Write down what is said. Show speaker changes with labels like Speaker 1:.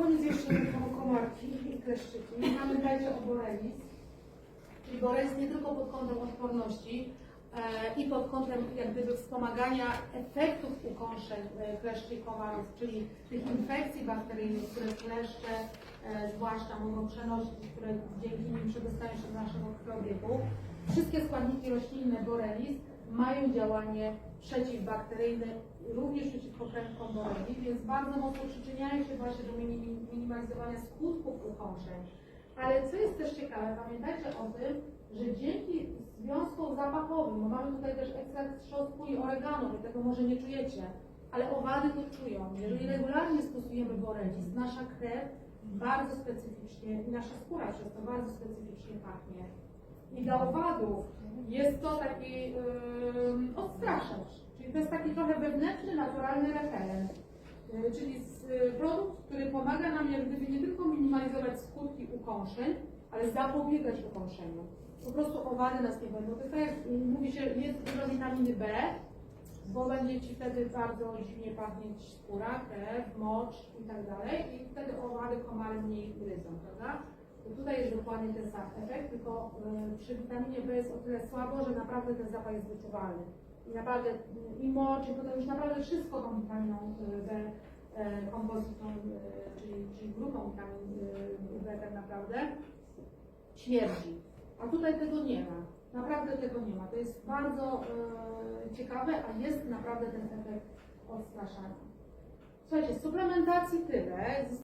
Speaker 1: koniec jeszcze o komarki i kleszczyki. Pamiętajcie o borelis. Czyli borelis nie tylko pod kątem odporności e, i pod kątem jak gdyby wspomagania efektów ukąszeń e, kleszczy i komarów, czyli tych infekcji bakteryjnych, które kleszcze e, zwłaszcza mogą przenosić, które dzięki nim przedostają się do naszego krwiobiegu. Wszystkie składniki roślinne borelis mają działanie przeciwbakteryjne, również przeciwko prężkom boreli, więc bardzo mocno przyczyniają się właśnie do minim- minimalizowania skutków ukąszeń. Ale co jest też ciekawe, pamiętajcie o tym, że dzięki związkom zapachowym, bo mamy tutaj też ekstrakt trzosku i oregano, wy tego może nie czujecie, ale owady to czują. Jeżeli regularnie stosujemy borelis, nasza krew bardzo specyficznie nasza skóra przez to bardzo specyficznie pachnie. I dla owadów jest to taki ym, odstraszacz, czyli to jest taki trochę wewnętrzny, naturalny repelent. Y, Czyli z, y, produkt, który pomaga nam jak gdyby nie tylko minimalizować skutki ukąszeń, ale zapobiegać ukąszeniu. Po prostu owady nas nie będą dotykać. Y, Mówi się, jest dużo witaminy B, bo będzie Ci wtedy bardzo dziwnie pachnieć skóra, krew, mocz i tak dalej i wtedy owady, komary mniej gryzą, prawda? Tutaj jest dokładnie ten sam efekt, tylko y, przy witaminie B jest o tyle słabo, że naprawdę ten zapach jest wyczuwalny. I naprawdę i mocz, i potem już naprawdę wszystko tą witaminą y, B e, kompozytą, czyli, czyli grupą witamin B tak naprawdę śmierdzi. A tutaj tego nie ma. Naprawdę tego nie ma. To jest bardzo e, ciekawe, a jest naprawdę ten efekt odstraszania. Słuchajcie, suplementacji tyle.